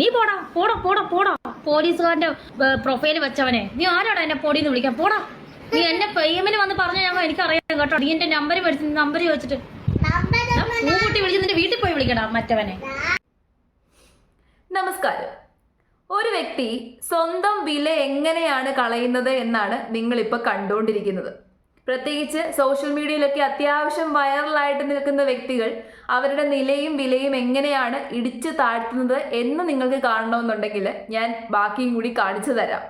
നീ പോടാ പോടാ പോടാ പോടാ. പോലീസുകാരന്റെ പ്രൊഫൈൽ വെച്ചവനെ. നീ ആരാടാ എന്നെ പൊടിന്ന് വിളിക്കാൻ? പോടാ. നീ എന്റെ പേയ്മെന്റ് വന്ന് പറഞ്ഞ ഞങ്ങൾ എനിക്കറിയാം കേട്ടോ. നീ എന്റെ നമ്പർ മേടിച്ച് നമ്പർ ചോദിച്ചിട്ട്. പൂട്ടി വിളിച്ച് നിന്റെ വീട്ടിൽ പോയി വിളിക്കടാ മറ്റവനെ. നമസ്കാരം. ഒരു വ്യക്തി സ്വന്തം വില എങ്ങനെയാണ് കളയുന്നത് എന്നാണ് നിങ്ങളിപ്പോൾ കണ്ടുകൊണ്ടിരിക്കുന്നത്. പ്രത്യേകിച്ച് സോഷ്യൽ മീഡിയയിലൊക്കെ അത്യാവശ്യം വൈറലായിട്ട് നിൽക്കുന്ന വ്യക്തികൾ അവരുടെ നിലയും വിലയും എങ്ങനെയാണ് ഇടിച്ചു താഴ്ത്തുന്നത് എന്ന് നിങ്ങൾക്ക് കാണണമെന്നുണ്ടെങ്കിൽ ഞാൻ ബാക്കിയും കൂടി കാണിച്ചു തരാം.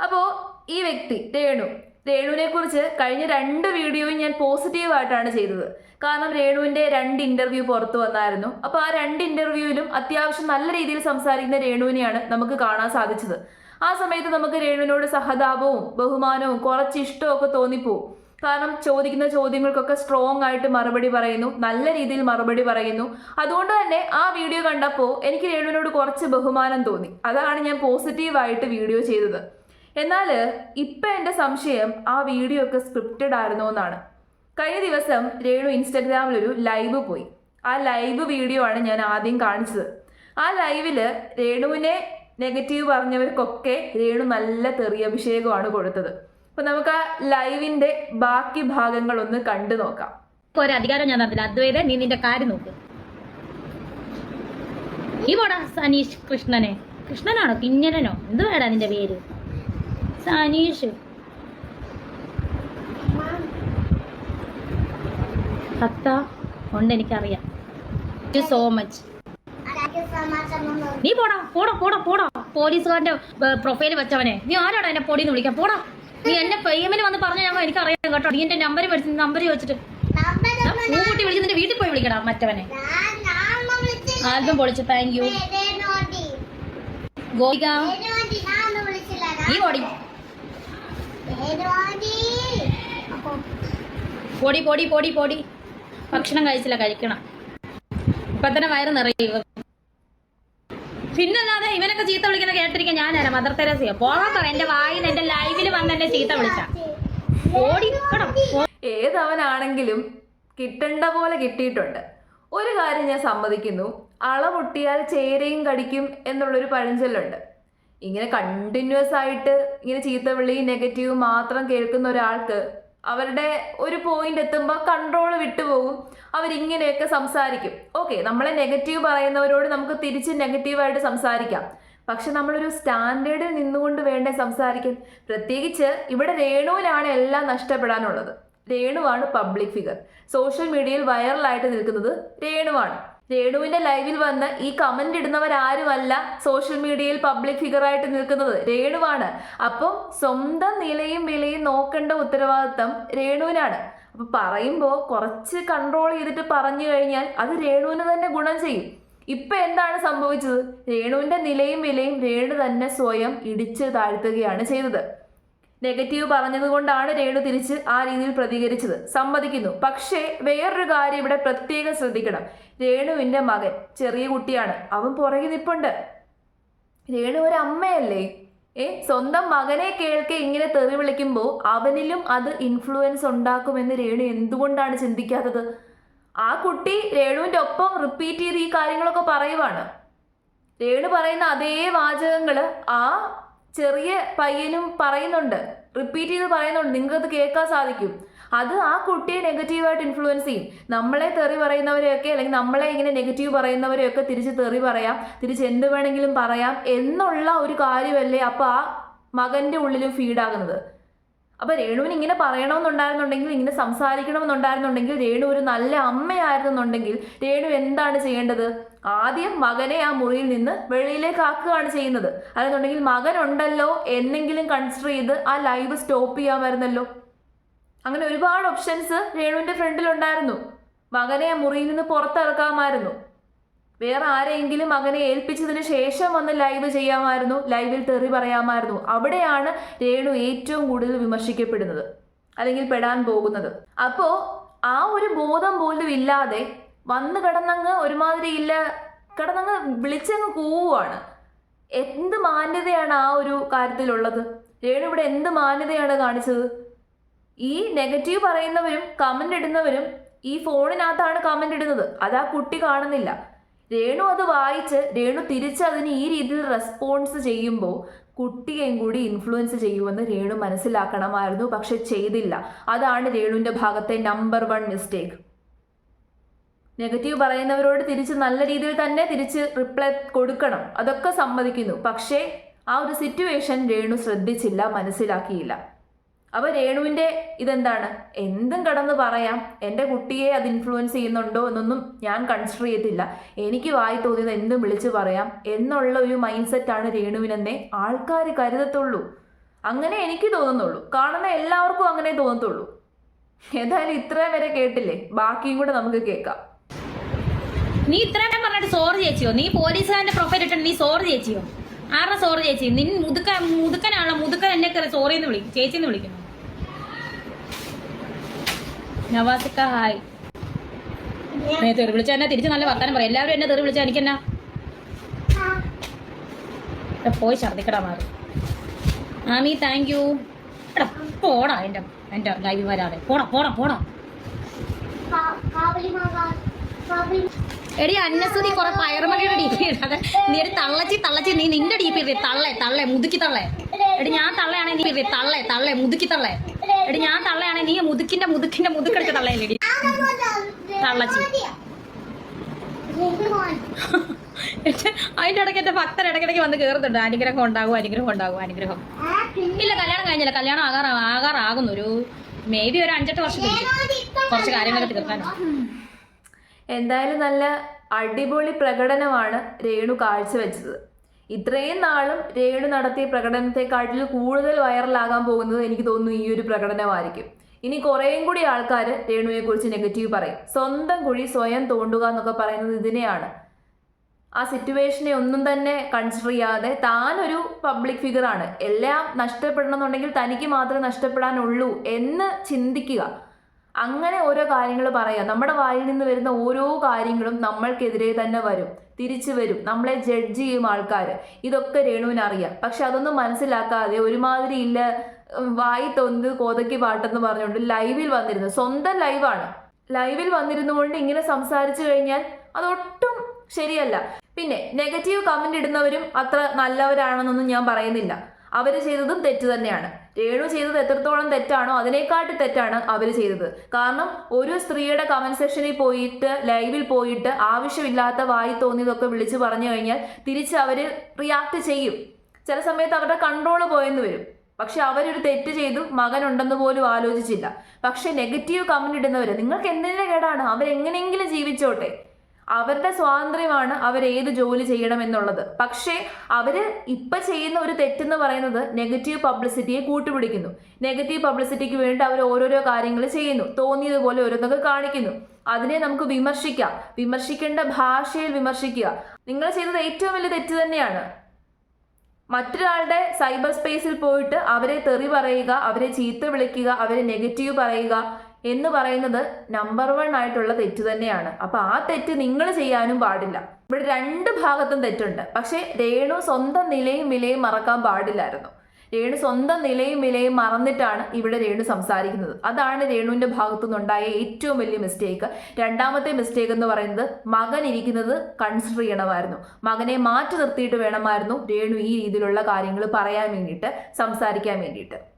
അപ്പോൾ ഈ വ്യക്തി രേണു. രേണുവിനെ കുറിച്ച് കഴിഞ്ഞ രണ്ട് വീഡിയോയും ഞാൻ പോസിറ്റീവായിട്ടാണ് ചെയ്തത്. കാരണം രേണുവിന്റെ രണ്ട് ഇന്റർവ്യൂ പുറത്തു വന്നായിരുന്നു. അപ്പോൾ ആ രണ്ട് ഇന്റർവ്യൂവിലും അത്യാവശ്യം നല്ല രീതിയിൽ സംസാരിക്കുന്ന രേണുവിനെയാണ് നമുക്ക് കാണാൻ സാധിച്ചത്. ആ സമയത്ത് നമുക്ക് രേണുവിനോട് സഹതാപവും ബഹുമാനവും കുറച്ച് ഒക്കെ തോന്നിപ്പോവും. കാരണം ചോദിക്കുന്ന ചോദ്യങ്ങൾക്കൊക്കെ സ്ട്രോങ് ആയിട്ട് മറുപടി പറയുന്നു. നല്ല രീതിയിൽ മറുപടി പറയുന്നു. അതുകൊണ്ട് തന്നെ ആ വീഡിയോ കണ്ടപ്പോൾ എനിക്ക് രേണുവിനോട് കുറച്ച് ബഹുമാനം തോന്നി. അതാണ് ഞാൻ പോസിറ്റീവായിട്ട് വീഡിയോ ചെയ്തത്. എന്നാൽ ഇപ്പം എന്റെ സംശയം ആ വീഡിയോ ഒക്കെ സ്ക്രിപ്റ്റഡ് ആയിരുന്നോ എന്നാണ്. കഴിഞ്ഞ ദിവസം രേണു ഇൻസ്റ്റഗ്രാമിലൊരു ലൈവ് പോയി. ആ ലൈവ് വീഡിയോ ആണ് ഞാൻ ആദ്യം കാണിച്ചത്. ആ ലൈവിൽ രേണുവിനെ നെഗറ്റീവ് പറഞ്ഞവർക്കൊക്കെ രേണു നല്ല തെറിയഭിഷേകമാണ് കൊടുത്തത്. അപ്പൊ നമുക്ക് ആ ലൈവിന്റെ ബാക്കി ഭാഗങ്ങൾ ഒന്ന് കണ്ടു നോക്കാം. ഇപ്പൊ ഒരു അധികാരം ഞാൻ തന്നില്ല. അദ്വൈത നീ നിന്റെ കാര്യം നോക്ക്. നീ പോടാ സനീഷ് കൃഷ്ണനെ. കൃഷ്ണനാണോ? കിഞ്ഞരനോ എന്ത് വേടാ നിന്റെ പേര്? സനീഷ്. സത്ത ഉണ്ട് എനിക്കറിയാം. സോ മച്ച് നീ പോടാ പോടാ പോടാ പോടാ. പോലീസുകാരന്റെ പ്രൊഫൈൽ വെച്ചവനെ. നീ ആരാടാ എന്നെ പൊടിന്ന് വിളിക്കാൻ? പോടാ. നീ എന്നെ പേയ്മെന്റ് വന്ന് പറഞ്ഞ ഞങ്ങൾ എനിക്കറിയാം കേട്ടോ. നീ എന്റെ നമ്പർ മേടിച്ച് നമ്പർ ചോദിച്ചിട്ട്. പൂക്കുട്ടി വിളിച്ച് നിന്റെ വീട്ടിൽ പോയി വിളിക്കടാ മറ്റവനെ. ആൽബം പൊളിച്ചു താങ്ക് യു ഗോപിക. നീ ഓടി പൊടി. പൊടി പൊടി പൊടി ഭക്ഷണം കഴിച്ചില്ല കഴിക്കണം. ഇപ്പൊ തന്നെ വയറ് നിറയും. പിന്നല്ലാതെ ഇവനൊക്കെ ചീത്ത വിളിക്കുന്ന കേട്ടിരിക്കാൻ ഞാനാണ് മദർ തെരേസയോ പോകാത്ത എന്റെ വായിൽ എന്റെ ലൈവിൽ വന്ന് എന്നെ ചീത്ത വിളിച്ച. ഓടി പോടാ, പോ. ഏതവനാണെങ്കിലും കിട്ടേണ്ട പോലെ കിട്ടിയിട്ടുണ്ട്. ഒരു കാര്യം ഞാൻ സമ്മതിക്കുന്നു. അളപൊട്ടിയാൽ ചേരയും കടിക്കും എന്നുള്ളൊരു പഴഞ്ചൊല്ലുണ്ട്. ഇങ്ങനെ കണ്ടിന്യൂസ് ആയിട്ട് ഇങ്ങനെ ചീത്തവിളി നെഗറ്റീവ് മാത്രം കേൾക്കുന്ന ഒരാൾക്ക് അവരുടെ ഒരു പോയിന്റ് എത്തുമ്പോൾ കൺട്രോൾ വിട്ടുപോകും അവരിങ്ങനെയൊക്കെ സംസാരിക്കും. ഓക്കെ നമ്മളെ നെഗറ്റീവ് പറയുന്നവരോട് നമുക്ക് തിരിച്ച് നെഗറ്റീവായിട്ട് സംസാരിക്കാം. പക്ഷെ നമ്മളൊരു സ്റ്റാൻഡേർഡിൽ നിന്നുകൊണ്ട് വേണ്ടേ സംസാരിക്കാൻ. പ്രത്യേകിച്ച് ഇവിടെ രേണുവിനാണ് എല്ലാം നഷ്ടപ്പെടാനുള്ളത്. രേണുവാണ് പബ്ലിക് ഫിഗർ സോഷ്യൽ മീഡിയയിൽ വൈറലായിട്ട് നിൽക്കുന്നത് രേണുവാണ്. രേണുവിന്റെ ലൈവിൽ വന്ന് ഈ കമന്റ് ഇടുന്നവർ ആരുമല്ല സോഷ്യൽ മീഡിയയിൽ പബ്ലിക് ഫിഗറായിട്ട് നിൽക്കുന്നത്. രേണുവാണ്. അപ്പം സ്വന്തം നിലയും വിലയും നോക്കേണ്ട ഉത്തരവാദിത്തം രേണുവിനാണ്. അപ്പൊ പറയുമ്പോൾ കുറച്ച് കൺട്രോൾ ചെയ്തിട്ട് പറഞ്ഞു കഴിഞ്ഞാൽ അത് രേണുവിന് തന്നെ ഗുണം ചെയ്യും. ഇപ്പൊ എന്താണ് സംഭവിച്ചത്? രേണുവിന്റെ നിലയും വിലയും രേണു തന്നെ സ്വയം ഇടിച്ച് താഴ്ത്തുകയാണ് ചെയ്തത്. നെഗറ്റീവ് പറഞ്ഞതുകൊണ്ടാണ് രേണു തിരിച്ച് ആ രീതിയിൽ പ്രതികരിച്ചത്. സമ്മതിക്കുന്നു. പക്ഷേ വേറൊരു കാര്യം ഇവിടെ പ്രത്യേകം ശ്രദ്ധിക്കണം. രേണുവിന്റെ മകൻ ചെറിയ കുട്ടിയാണ്. അവൻ പുറകെ നിപ്പുണ്ട്. രേണു ഒരു അമ്മയല്ലേ? ഏ സ്വന്തം മകനെ കേൾക്കെ ഇങ്ങനെ തെറി വിളിക്കുമ്പോൾ അവനിലും അത് ഇൻഫ്ലുവൻസ് ഉണ്ടാക്കുമെന്ന് രേണു എന്തുകൊണ്ടാണ് ചിന്തിക്കാത്തത്? ആ കുട്ടി രേണുവിന്റെ ഒപ്പം റിപ്പീറ്റ് ചെയ്ത് ഈ കാര്യങ്ങളൊക്കെ പറയുവാണ്. രേണു പറയുന്ന അതേ വാചകങ്ങൾ ആ ചെറിയ പയ്യനും പറയുന്നുണ്ട്. റിപ്പീറ്റ് ചെയ്ത് പറയുന്നുണ്ട്. നിങ്ങൾക്ക് അത് കേൾക്കാൻ സാധിക്കും. അത് ആ കുട്ടിയെ നെഗറ്റീവായിട്ട് ഇൻഫ്ലുവൻസ് ചെയ്യും. നമ്മളെ തെറി പറയുന്നവരെയൊക്കെ അല്ലെങ്കിൽ നമ്മളെ ഇങ്ങനെ നെഗറ്റീവ് പറയുന്നവരെയൊക്കെ തിരിച്ച് തെറി പറയാം. തിരിച്ച് എന്ത് വേണമെങ്കിലും പറയാം എന്നുള്ള ഒരു കാര്യമല്ലേ അപ്പോൾ ആ മകന്റെ ഉള്ളിലും ഫീഡാകുന്നത് അപ്പോൾ രേണുവിന് ഇങ്ങനെ പറയണമെന്നുണ്ടായിരുന്നുണ്ടെങ്കിൽ ഇങ്ങനെ സംസാരിക്കണമെന്നുണ്ടായിരുന്നുണ്ടെങ്കിൽ രേണു ഒരു നല്ല അമ്മയായിരുന്നുണ്ടെങ്കിൽ രേണു എന്താണ് ചെയ്യേണ്ടത്? ആദ്യം മകനെ ആ മുറിയിൽ നിന്ന് വെളിയിലേക്ക് ആക്കുകയാണ് ചെയ്യുന്നത്. അല്ലെന്നുണ്ടെങ്കിൽ മകൻ ഉണ്ടല്ലോ എന്നെങ്കിലും കൺസിഡർ ചെയ്ത് ആ ലൈവ് സ്റ്റോപ്പ് ചെയ്യാമായിരുന്നല്ലോ. അങ്ങനെ ഒരുപാട് ഓപ്ഷൻസ് രേണുവിന്റെ ഫ്രണ്ടിൽ ഉണ്ടായിരുന്നു മകനെ ആ മുറിയിൽ നിന്ന് പുറത്തിറക്കാമായിരുന്നു. വേറെ ആരെങ്കിലും മകനെ ഏൽപ്പിച്ചതിന് ശേഷം വന്ന് ലൈവ് ചെയ്യാമായിരുന്നു. ലൈവിൽ തെറി പറയാമായിരുന്നു. അവിടെയാണ് രേണു ഏറ്റവും കൂടുതൽ വിമർശിക്കപ്പെടുന്നത്. അല്ലെങ്കിൽ പെടാൻ പോകുന്നത്. അപ്പോൾ ആ ഒരു ബോധം പോലും ഇല്ലാതെ വന്ന് കിടന്നങ്ങ് ഒരുമാതിരി ഇല്ല. കിടന്നങ്ങ് വിളിച്ചങ്ങ് കൂവുകയാണ് എന്ത് മാന്യതയാണ് ആ ഒരു കാര്യത്തിലുള്ളത്? രേണു ഇവിടെ എന്ത് മാന്യതയാണ് കാണിച്ചത്? ഈ നെഗറ്റീവ് പറയുന്നവരും കമന്റ് ഇടുന്നവരും ഈ ഫോണിനകത്താണ് കമന്റ് ഇടുന്നത്. അത് ആ കുട്ടി കാണുന്നില്ല. രേണു അത് വായിച്ച് രേണു തിരിച്ച് അതിന് ഈ രീതിയിൽ റെസ്പോൺസ് ചെയ്യുമ്പോൾ കുട്ടിയെയും കൂടി ഇൻഫ്ലുവൻസ് ചെയ്യുമെന്ന് രേണു മനസ്സിലാക്കണമായിരുന്നു. പക്ഷെ ചെയ്തില്ല. അതാണ് രേണുവിന്റെ ഭാഗത്തെ നമ്പർ വൺ മിസ്റ്റേക്ക് നെഗറ്റീവ് പറയുന്നവരോട് തിരിച്ച് നല്ല രീതിയിൽ തന്നെ തിരിച്ച് റിപ്ലൈ കൊടുക്കണം. അതൊക്കെ സമ്മതിക്കുന്നു. പക്ഷേ ആ ഒരു സിറ്റുവേഷൻ രേണു ശ്രദ്ധിച്ചില്ല മനസ്സിലാക്കിയില്ല. അപ്പോൾ രേണുവിന്റെ ഇതെന്താണ്? എന്തും കടന്ന് പറയാം. എന്റെ കുട്ടിയെ അത് ഇൻഫ്ലുവൻസ് ചെയ്യുന്നുണ്ടോ എന്നൊന്നും ഞാൻ കൺസിഡർ ചെയ്തില്ല എനിക്ക് വായി തോന്നിയത് എന്തും വിളിച്ചു പറയാം എന്നുള്ള ഒരു മൈൻഡ് സെറ്റാണ് രേണുവിനെന്നേ ആൾക്കാർ കരുതത്തുള്ളൂ. അങ്ങനെ എനിക്ക് തോന്നുന്നുള്ളൂ. കാണുന്ന എല്ലാവർക്കും അങ്ങനെ തോന്നത്തുള്ളൂ. ഏതായാലും ഇത്രയും വരെ കേട്ടില്ലേ? ബാക്കിയും കൂടെ നമുക്ക് കേൾക്കാം. നീ ഇത്രയും പറഞ്ഞിട്ട് സോറി ചേച്ചിയോ നീ പോലീസുകാരന്റെ പ്രൊഫൈൽ ഇട്ടിട്ട് നീ സോറി ചേച്ചിയോ ആരുടെ സോറി ചേച്ചി നിൻ മുതുക്ക മുതുക്കനാണല്ലോ മുതുക്കൻ എന്നെ കയറി സോറി എന്ന് വിളിക്കും ചേച്ചി എന്ന് വിളിക്കുന്നു. നവാസിക്ക ഹായ് തെറി വിളിച്ച എന്നെ തിരിച്ച് നല്ല വർത്താനം പറയാം. എല്ലാവരും എന്നെ തെറി വിളിച്ചാൽ എനിക്കെന്നാ? പോയി ഛർദിക്കടാ മാറി. ആമി താങ്ക് യു പോടാ എന്റെ എന്റെ ലൈവ് വരാതെ. പോടാ പോടാ പോടാ. എടി അന്നസുതി കുറെ പയറുമണിയുടെ ഡി പി ഇടാതെ. നീ ഒരു തള്ളച്ചി തള്ളച്ചി. നീ നിന്റെ ഡി പി ഇടേ. തള്ളേ തള്ളേ മുതുക്കി തള്ളേ. എടി ഞാൻ തള്ളയാണെ നീ ഇടേ. തള്ളേ തള്ളേ മുതുക്കി തള്ളേ. എടി ഞാൻ തള്ളയാണെ നീ മുതുക്കിന്റെ മുതുക്കിന്റെ മുതുക്കെടുത്ത് തള്ളയല്ലേ തള്ളച്ചി. അതിന്റെ ഇടയ്ക്ക് എന്റെ ഭക്തർ ഇടയ്ക്കിടയ്ക്ക് വന്ന് കയറുന്നുണ്ട് അനുഗ്രഹം ഉണ്ടാകും അനുഗ്രഹം ഉണ്ടാകും അനുഗ്രഹം. ഇല്ല കല്യാണം കഴിഞ്ഞില്ല. കല്യാണം ആകാറാ ആകാറാകുന്നു ഒരു മേ ബി ഒരു അഞ്ചെട്ട് വർഷം കുറച്ച് കാര്യങ്ങളൊക്കെ തീർക്കാൻ എന്തായാലും നല്ല അടിപൊളി പ്രകടനമാണ് രേണു കാഴ്ചവെച്ചത്. ഇത്രയും നാളും രേണു നടത്തിയ പ്രകടനത്തെക്കാട്ടിൽ കൂടുതൽ വൈറലാകാൻ പോകുന്നത് എനിക്ക് തോന്നുന്നു ഈ ഒരു പ്രകടനമായിരിക്കും. ഇനി കുറേയും കൂടി ആൾക്കാർ രേണുവിനെ കുറിച്ച് നെഗറ്റീവ് പറയും. സ്വന്തം കുഴി സ്വയം തോണ്ടുക എന്നൊക്കെ പറയുന്നത് ഇതിനെയാണ്. ആ സിറ്റുവേഷനെ ഒന്നും തന്നെ കൺസിഡർ ചെയ്യാതെ താനൊരു പബ്ലിക് ഫിഗറാണ്. എല്ലാം നഷ്ടപ്പെടണമെന്നുണ്ടെങ്കിൽ തനിക്ക് മാത്രമേ നഷ്ടപ്പെടാനുള്ളൂ എന്ന് ചിന്തിക്കുക. അങ്ങനെ ഓരോ കാര്യങ്ങൾ പറയാം. നമ്മുടെ വായിൽ നിന്ന് വരുന്ന ഓരോ കാര്യങ്ങളും നമ്മൾക്കെതിരെ തന്നെ വരും. തിരിച്ചു വരും. നമ്മളെ ജഡ്ജ് ചെയ്യും ആൾക്കാർ ഇതൊക്കെ രേണുവിന് അറിയാം. പക്ഷെ അതൊന്നും മനസ്സിലാക്കാതെ ഒരുമാതിരി ഇല്ല വായി തൊന്ത് കോതക്കി പാട്ടെന്ന് പറഞ്ഞുകൊണ്ട് ലൈവിൽ വന്നിരുന്നു സ്വന്തം ലൈവാണ് ലൈവിൽ വന്നിരുന്നുകൊണ്ട് ഇങ്ങനെ സംസാരിച്ചു കഴിഞ്ഞാൽ അതൊട്ടും ശരിയല്ല. പിന്നെ നെഗറ്റീവ് കമന്റ് ഇടുന്നവരും അത്ര നല്ലവരാണെന്നൊന്നും ഞാൻ പറയുന്നില്ല. അവർ ചെയ്തതും തെറ്റ് തന്നെയാണ്. രേണു ചെയ്തത് എത്രത്തോളം തെറ്റാണോ അതിനേക്കാട്ട് തെറ്റാണ് അവർ ചെയ്തത്. കാരണം ഒരു സ്ത്രീയുടെ കമന്റ് സെക്ഷനിൽ പോയിട്ട് ലൈവിൽ പോയിട്ട് ആവശ്യമില്ലാത്ത വായി തോന്നിയതൊക്കെ വിളിച്ചു പറഞ്ഞു കഴിഞ്ഞാൽ തിരിച്ച് അവർ റിയാക്ട് ചെയ്യും. ചില സമയത്ത് അവരുടെ കൺട്രോൾ പോയെന്ന് വരും. പക്ഷെ അവരൊരു തെറ്റ് ചെയ്തു മകനുണ്ടെന്ന് പോലും ആലോചിച്ചില്ല. പക്ഷെ നെഗറ്റീവ് കമന്റ് ഇടുന്നവര് നിങ്ങൾക്ക് എന്തിനേടാണ് കേടാണ്? അവരെങ്ങനെയെങ്കിലും ജീവിച്ചോട്ടെ. അവരുടെ സ്വാതന്ത്ര്യമാണ് അവർ ഏത് ജോലി ചെയ്യണം എന്നുള്ളത് പക്ഷേ അവർ ഇപ്പൊ ചെയ്യുന്ന ഒരു തെറ്റെന്ന് പറയുന്നത് നെഗറ്റീവ് പബ്ലിസിറ്റിയെ കൂട്ടുപിടിക്കുന്നു. നെഗറ്റീവ് പബ്ലിസിറ്റിക്ക് വേണ്ടി അവർ ഓരോരോ കാര്യങ്ങൾ ചെയ്യുന്നു. തോന്നിയതുപോലെ ഓരോന്നൊക്കെ കാണിക്കുന്നു. അതിനെ നമുക്ക് വിമർശിക്കാം. വിമർശിക്കേണ്ട ഭാഷയിൽ വിമർശിക്കുക. നിങ്ങൾ ചെയ്തത് ഏറ്റവും വലിയ തെറ്റ് തന്നെയാണ്. മറ്റൊരാളുടെ സൈബർ സ്പേസിൽ പോയിട്ട് അവരെ തെറി പറയുക അവരെ ചീത്ത വിളിക്കുക അവരെ നെഗറ്റീവ് പറയുക എന്ന് പറയുന്നത് നമ്പർ വൺ ആയിട്ടുള്ള തെറ്റ് തന്നെയാണ്. അപ്പോൾ ആ തെറ്റ് നിങ്ങൾ ചെയ്യാനും പാടില്ല. ഇവിടെ രണ്ട് ഭാഗത്തും തെറ്റുണ്ട്. പക്ഷേ രേണു സ്വന്തം നിലയും വിലയും മറക്കാൻ പാടില്ലായിരുന്നു. രേണു സ്വന്തം നിലയും വിലയും മറന്നിട്ടാണ് ഇവിടെ രേണു സംസാരിക്കുന്നത്. അതാണ് രേണുവിന്റെ ഭാഗത്തു നിന്നുണ്ടായ ഏറ്റവും വലിയ മിസ്റ്റേക്ക് രണ്ടാമത്തെ മിസ്റ്റേക്ക് എന്ന് പറയുന്നത് മകൻ ഇരിക്കുന്നത് കൺസിഡർ ചെയ്യണമായിരുന്നു. മകനെ മാറ്റി നിർത്തിയിട്ട് വേണമായിരുന്നു രേണു ഈ രീതിയിലുള്ള കാര്യങ്ങൾ പറയാൻ വേണ്ടിയിട്ട് സംസാരിക്കാൻ വേണ്ടിയിട്ട്.